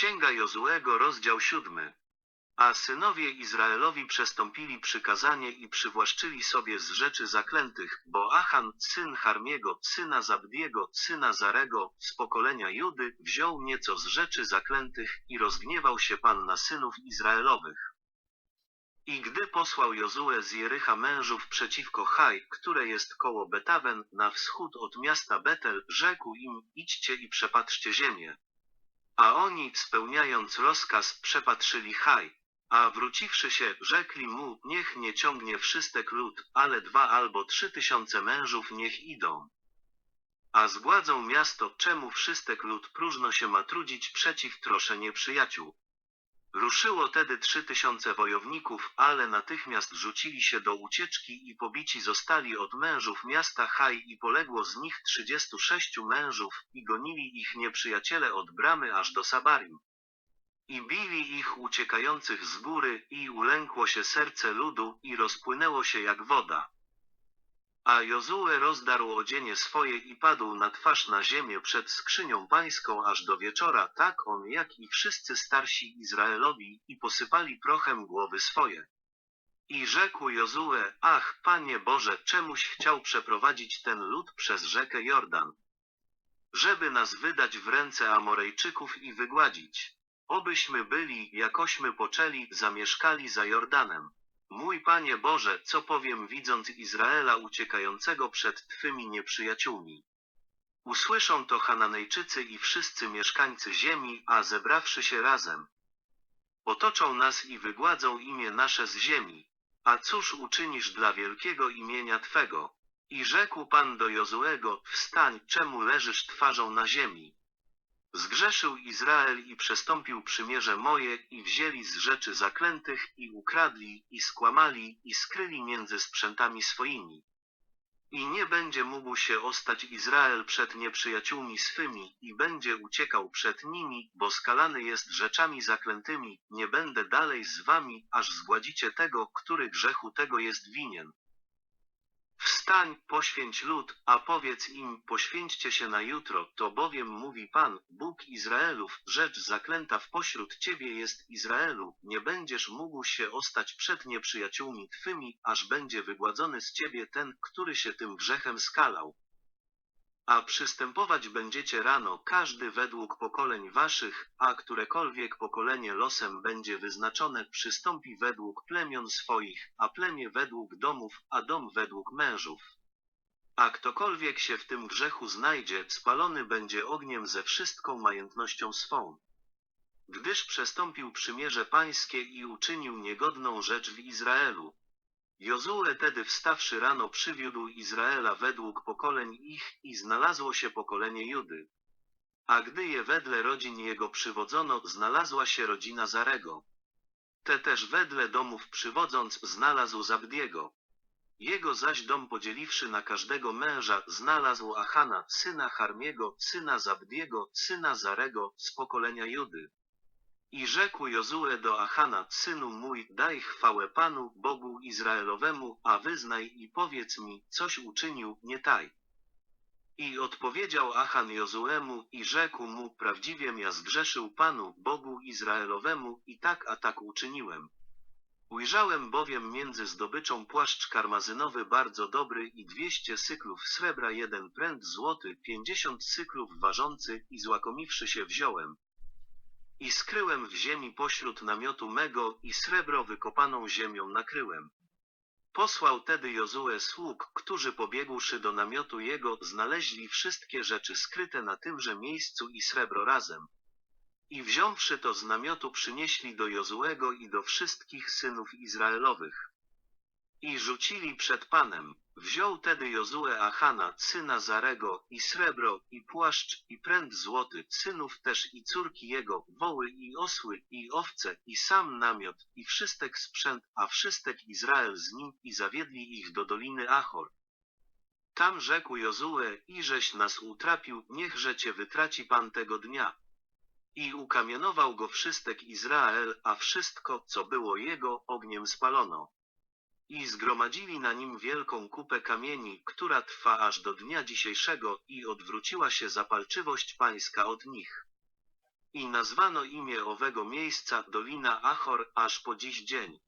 Księga Jozuego, rozdział siódmy. A synowie Izraelowi przestąpili przykazanie i przywłaszczyli sobie z rzeczy zaklętych, bo Achan, syn Harmiego, syna Zabdiego, syna Zarego, z pokolenia Judy, wziął nieco z rzeczy zaklętych i rozgniewał się Pan na synów Izraelowych. I gdy posłał Jozue z Jericha mężów przeciwko Chaj, które jest koło Betawen, na wschód od miasta Betel, rzekł im, idźcie i przepatrzcie ziemię. A oni, spełniając rozkaz, przepatrzyli Chaj. A wróciwszy się, rzekli mu, niech nie ciągnie wszystek lud, ale dwa albo trzy tysiące mężów niech idą. A zgładzą miasto, czemu wszystek lud próżno się ma trudzić przeciw trosze nieprzyjaciół. Ruszyło tedy trzy tysiące wojowników, ale natychmiast rzucili się do ucieczki i pobici zostali od mężów miasta Chaj i poległo z nich trzydziestu sześciu mężów i gonili ich nieprzyjaciele od bramy aż do Sabarim. I bili ich uciekających z góry i ulękło się serce ludu i rozpłynęło się jak woda. A Jozue rozdarł odzienie swoje i padł na twarz na ziemię przed skrzynią pańską aż do wieczora, tak on jak i wszyscy starsi Izraelowi, i posypali prochem głowy swoje. I rzekł Jozue, ach, Panie Boże, czemuś chciał przeprowadzić ten lud przez rzekę Jordan? Żeby nas wydać w ręce Amorejczyków i wygładzić. Obyśmy byli, jakośmy poczęli, zamieszkali za Jordanem. Mój Panie Boże, co powiem widząc Izraela uciekającego przed Twymi nieprzyjaciółmi? Usłyszą to Hananejczycy i wszyscy mieszkańcy ziemi, a zebrawszy się razem, otoczą nas i wygładzą imię nasze z ziemi. A cóż uczynisz dla wielkiego imienia Twego? I rzekł Pan do Jozuego, wstań, czemu leżysz twarzą na ziemi? Zgrzeszył Izrael i przestąpił przymierze moje i wzięli z rzeczy zaklętych i ukradli i skłamali i skryli między sprzętami swoimi. I nie będzie mógł się ostać Izrael przed nieprzyjaciółmi swymi i będzie uciekał przed nimi, bo skalany jest rzeczami zaklętymi, nie będę dalej z wami, aż zgładzicie tego, który grzechu tego jest winien. Wstań, poświęć lud, a powiedz im, poświęćcie się na jutro, to bowiem mówi Pan, Bóg Izraelów, rzecz zaklęta w pośród ciebie jest Izraelu, nie będziesz mógł się ostać przed nieprzyjaciółmi twymi, aż będzie wygładzony z ciebie ten, który się tym grzechem skalał. A przystępować będziecie rano, każdy według pokoleń waszych, a którekolwiek pokolenie losem będzie wyznaczone, przystąpi według plemion swoich, a plemię według domów, a dom według mężów. A ktokolwiek się w tym grzechu znajdzie, spalony będzie ogniem ze wszystką majętnością swą. Gdyż przestąpił przymierze pańskie i uczynił niegodną rzecz w Izraelu. Jozue tedy wstawszy rano przywiódł Izraela według pokoleń ich i znalazło się pokolenie Judy. A gdy je wedle rodzin jego przywodzono, znalazła się rodzina Zarego. Te też wedle domów przywodząc znalazł Zabdiego. Jego zaś dom podzieliwszy na każdego męża, znalazł Achana, syna Harmiego, syna Zabdiego, syna Zarego, z pokolenia Judy. I rzekł Jozue do Achana, synu mój, daj chwałę Panu, Bogu Izraelowemu, a wyznaj i powiedz mi, coś uczynił, nie taj. I odpowiedział Achan Jozuemu i rzekł mu, prawdziwiem ja zgrzeszył Panu, Bogu Izraelowemu, i tak a tak uczyniłem. Ujrzałem bowiem między zdobyczą płaszcz karmazynowy bardzo dobry i dwieście syklów srebra jeden pręt złoty, pięćdziesiąt syklów ważący i złakomiwszy się wziąłem. I skryłem w ziemi pośród namiotu mego i srebro wykopaną ziemią nakryłem. Posłał tedy Jozue sług, którzy pobiegłszy do namiotu jego, znaleźli wszystkie rzeczy skryte na tymże miejscu i srebro razem. I wziąwszy to z namiotu przynieśli do Jozuego i do wszystkich synów Izraelowych. I rzucili przed Panem. Wziął tedy Jozue Achana, syna Zarego, i srebro, i płaszcz, i pręt złoty, synów też i córki jego, woły i osły, i owce, i sam namiot, i wszystek sprzęt, a wszystek Izrael z nim, i zawiedli ich do doliny Achor. Tam rzekł Jozue, iżeś nas utrapił, niechże cię wytraci Pan tego dnia. I ukamienował go wszystek Izrael, a wszystko, co było jego, ogniem spalono. I zgromadzili na nim wielką kupę kamieni, która trwa aż do dnia dzisiejszego, i odwróciła się zapalczywość pańska od nich. I nazwano imię owego miejsca Dolina Achor aż po dziś dzień.